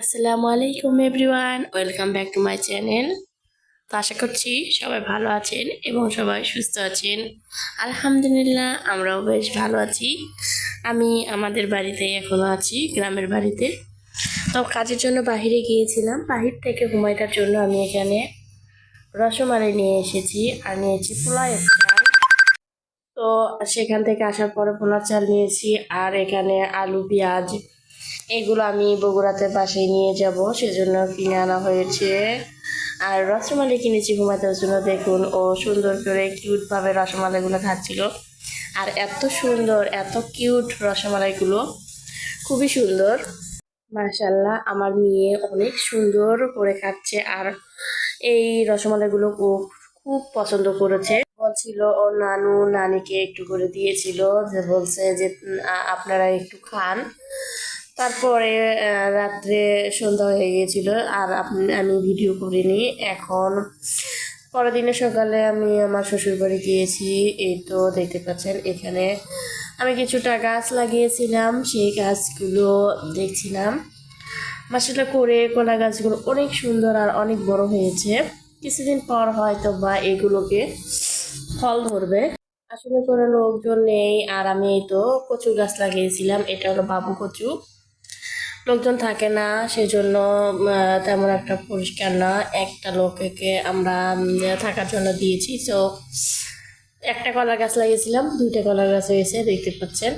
আসসালামু আলাইকুম everyone, welcome back to my channel. তো আশা করছি সবাই ভালো আছেন এবং সবাই সুস্থ আছেন। আলহামদুলিল্লাহ, আমরাও বেশ ভালো আছি। আমি আমাদের বাড়িতে এখনও আছি, গ্রামের বাড়িতে। তো কাজের জন্য বাহিরে গিয়েছিলাম। বাহির থেকে হুমায়টার জন্য আমি এখানে রসমালাই নিয়ে এসেছি। আর নিয়েছি পোলাও চাল। তো সেখান থেকে আসার পরে পোলাও চাল নিয়েছি। আর এখানে আলু, পেঁয়াজ এগুলো আমি বগুড়াতে বাসায় নিয়ে যাব, সেজন্য কিনে আনা হয়েছে। আর রসমালাই কিনেছি ঘুমাতের জন্য, দেখুন, ও সুন্দর করে কিউটভাবে রসমালাইগুলো খাচ্ছিল। আর এত সুন্দর, এত কিউট রসমালাইগুলো, খুবই সুন্দর। মাশাল্লাহ আমার মেয়ে অনেক সুন্দর করে খাচ্ছে, আর এই রসমালাইগুলো ও খুব পছন্দ করেছে। বলছিল, ও নানু, নানিকে একটু করে দিয়েছিল, যে বলছে যে আপনারা একটু খান। তারপরে রাত্রে সন্ধ্যা হয়ে গিয়েছিল আর আমি ভিডিও করিনি। এখন পরের দিনে সকালে আমি আমার শ্বশুর বাড়ি গিয়েছি। এই তো দেখতে পাচ্ছেন এখানে আমি কিছুটা গাছ লাগিয়েছিলাম, সেই গাছগুলো দেখছিলাম। মাসাটা করে কলা গাছগুলো অনেক সুন্দর আর অনেক বড় হয়েছে। কিছুদিন পর হয়তো বা এগুলোকে ফল ধরবে। আসলে কোনো লোকজন নেই আর আমি এই তো কচু গাছ লাগিয়েছিলাম, এটা হলো বাবু কচু। লোকজন থাকে না, সেজন্য তেমন একটা পরিষ্কার না। একটা লোককে আমরা থাকার জন্য দিয়েছি। তো একটা কলা গাছ লাগিয়েছিলাম, দুইটা কলা গাছ হয়েছে, দেখতে পাচ্ছেন।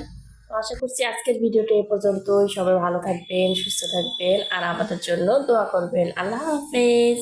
আশা করছি আজকের ভিডিওটা এ পর্যন্তই। সবাই ভালো থাকবেন, সুস্থ থাকবেন, আর আমাদের জন্য দোয়া করবেন। আল্লাহ হাফেজ।